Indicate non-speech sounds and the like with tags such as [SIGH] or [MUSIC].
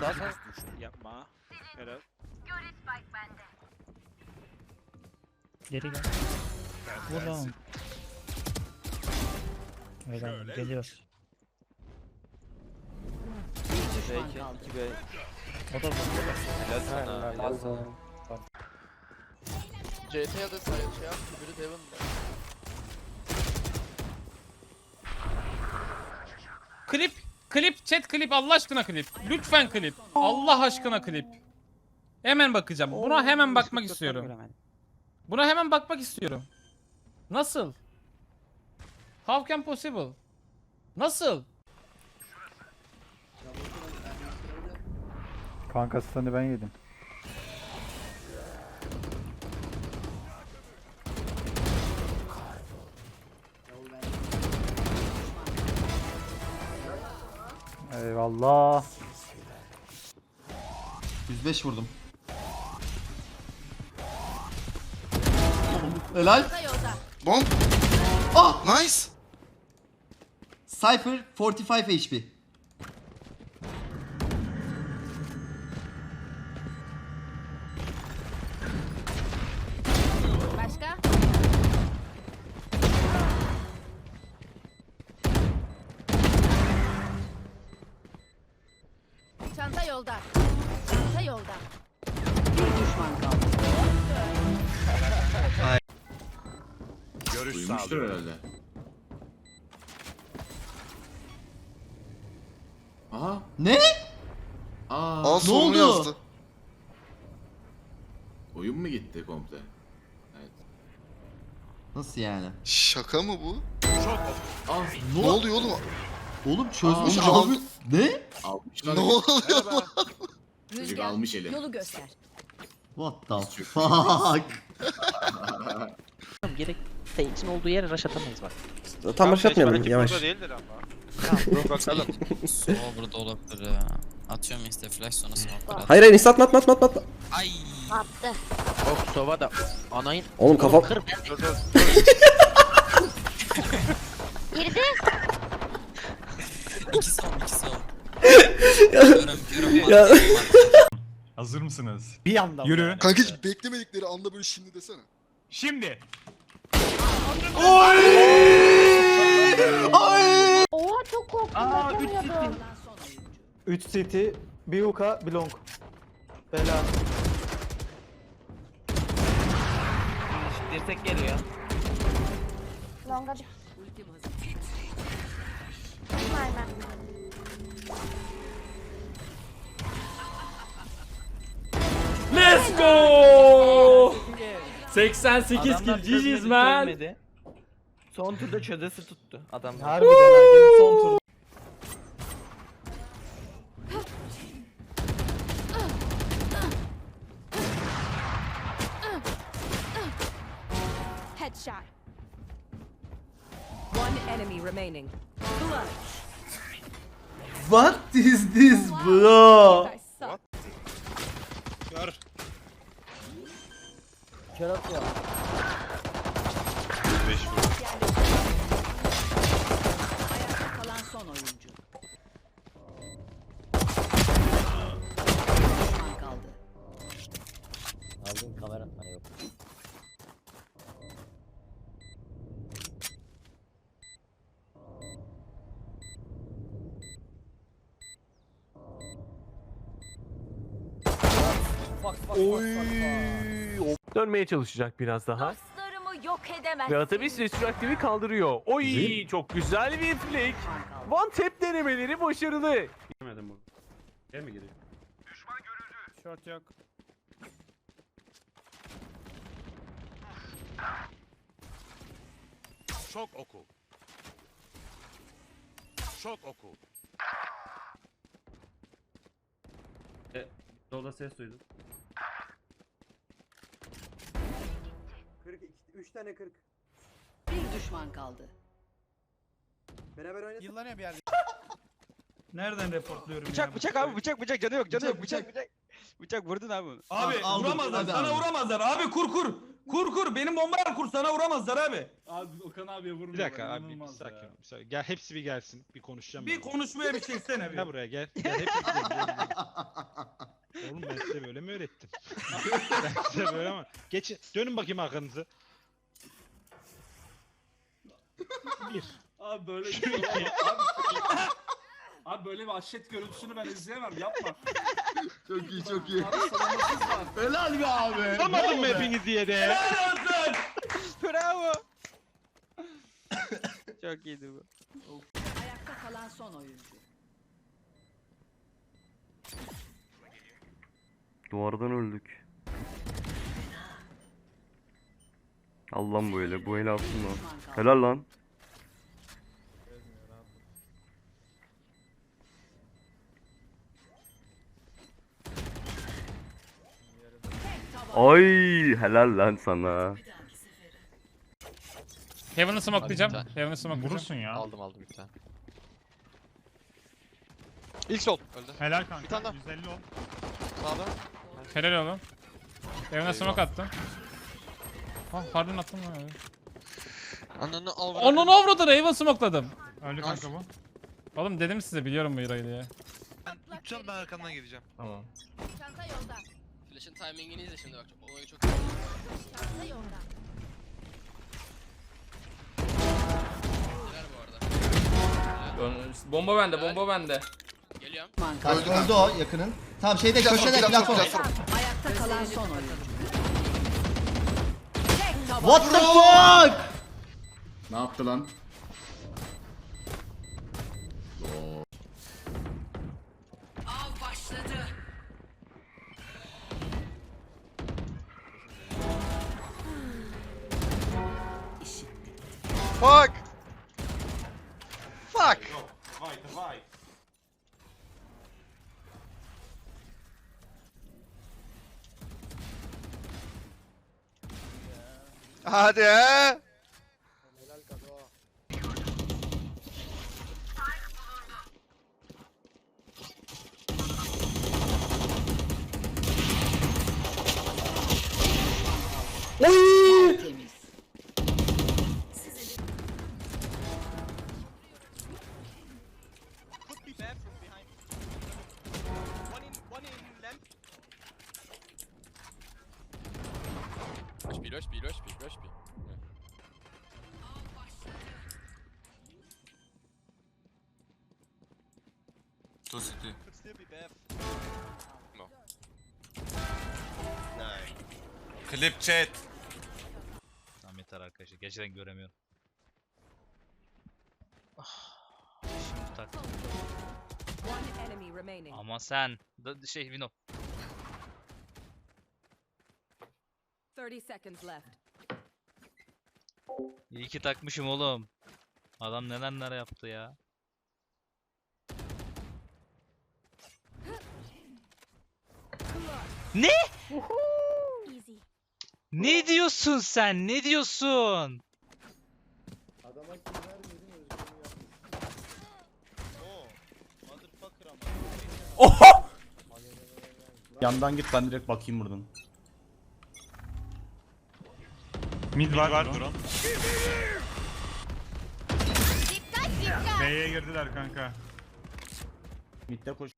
Daha sonra yapma. Helal. Geri gel. Lan. Öyle geliyor. Düşman kaldı. 2B. O da vurdu. Helal sana. Helal sana. CT ya da say şey yap. Biri Devon'da. Klip, klip, chat klip Allah aşkına klip. Lütfen klip. Allah aşkına klip. Hemen bakacağım. Buna hemen bakmak istiyorum. Buna hemen bakmak istiyorum. Nasıl? How can possible? Nasıl? Kanka stun'ı ben yedim. Eyvallah. 105 vurdum. Helal. Bomb. Ah! Nice. Cypher 45 HP. Yolda. Çanta yolda. Bir düşman kaldı. Duymuştur herhalde. Aha. Ne? Aa. Ne Aa sorunu oldu? yazdı. Oyun mu gitti komple? Evet. Nasıl yani? Şaka mı bu? Aa, Ne, Ne oluyor oğlum? Oğlum çözmüş Oğlum, abi. Ne? almış Ne oluyor? Çocuk Rüzgar almış eli. yolu göster. What the fuck? Gerek Fake'in olduğu yere rush atamayız bak. Tam rush atmayalım yavaş. burada değildir ama. Bakalım. [LAUGHS] Sova burada olabilir ya. Atıyorum işte flash sonra smoke'lar at. Hayır hayır atma atma atma atma atma. Ay. Attı. Oh Sova da anayın. Oğlum kafam. Kır ben Dur dur. Girdi. İki son iki son. Görüm [LAUGHS] görüm. Ya. Hazır mısınız? Bir anda. Yürü. Kanka hiç beklemedikleri anda böyle şimdi desene. Şimdi. Oha çok korktum. Aa, üç Beklemiyordum. 3 city, bir uka, bir long. Bela. Dirsek geliyor. Longa bir. Let's go! 88 kill GG's man. Son turda çözesi tuttu adam. Harbiden son tur. Headshot. One enemy remaining. What is this bro? Gör. Kör atıyor. Ayakta Dönmeye çalışacak biraz daha. Dostlarımı yok edemez. Ve Atavis Restoraktivi kaldırıyor. Oy çok güzel bir flick. One tap denemeleri başarılı. Short yok. Şok oku. Şok oku. Solda ses duydum. 3 tane 40. Bir düşman kaldı. Beraber oynasın. Yıllanıyor bir yerde. [LAUGHS] Nereden reportluyorum Bıçak bıçak abi bıçak bıçak canı yok canı yok bıçak bıçak. Bıçak vurdun abi. Abi Aldım, vuramazlar hadi sana abi. vuramazlar abi kur kur. Kur kur benim bombayla kur sana vuramazlar abi. Abi Okan abiye vurmuyor. Bir dakika abi bir sakin. bir sakin. Gel hepsi bir gelsin. Bir konuşacağım. Bir ben. konuşmaya bir çeksene Gel bir. buraya gel. Gel hepsi. Oğlum ben size böyle mi öğrettim? [LAUGHS] ben size böyle mi? Geçin. Dönün bakayım arkanızı. Bir. Abi böyle [LAUGHS] Şu iki. abi, abi böyle bir aşet görüntüsünü ben izleyemem yapma. Çok iyi çok iyi. Abi savunmasız var. Helal be abi. Tutamadım mı hepinizi diye Bravo. Çok iyiydi bu. Ayakta kalan son oyuncu. Duvardan öldük. Allah'ım böyle. Bu el alsın lan. Düşman kaldı. Helal lan. Ay helal lan sana. Heaven'ı smokelayacağım. Hadi Heaven'ı smokelayacağım. Vurursun ya. Aldım aldım bir tane. İlk sol. Öldü. Helal kanka. Bir tane daha. 150 ol. Sağda. Helal oğlum. Heaven'a smoke attım. Ah pardon attım lan. öyle. Ananı al. Onun avradını Heaven smokeladım. Öldü kanka bu. Oğlum dedim size biliyorum bu Hira'yı diye. Ben tutacağım ben arkandan geleceğim. Tamam. Flash'ın timingini izle şimdi bak. Olayı çok bu arada. Bomba bende bomba bende. Geliyorum. Kaldı. Öldü Öldü o yakının. Tamam şeyde köşede platform. Ayakta kalan son oyuncu. What the fuck? Ne yaptı lan? Fuck. Fuck. Hadi he. Temiz. Rush B, rush B, rush B, rush B. Could still be bad. No. Nice. Clip chat. Tamam yeter arkadaşlar. Gerçekten göremiyorum. Şimdi tak. One enemy remaining. Ama sen. Da, şey Vino. 30 seconds left. İyi ki takmışım oğlum. Adam neler neler yaptı ya. Easy. Ne diyorsun sen? Ne diyorsun? Yandan git ben direkt bakayım buradan. Mid var, var drone. Dikkat dikkat. B'ye girdiler kanka. Mid'de koş.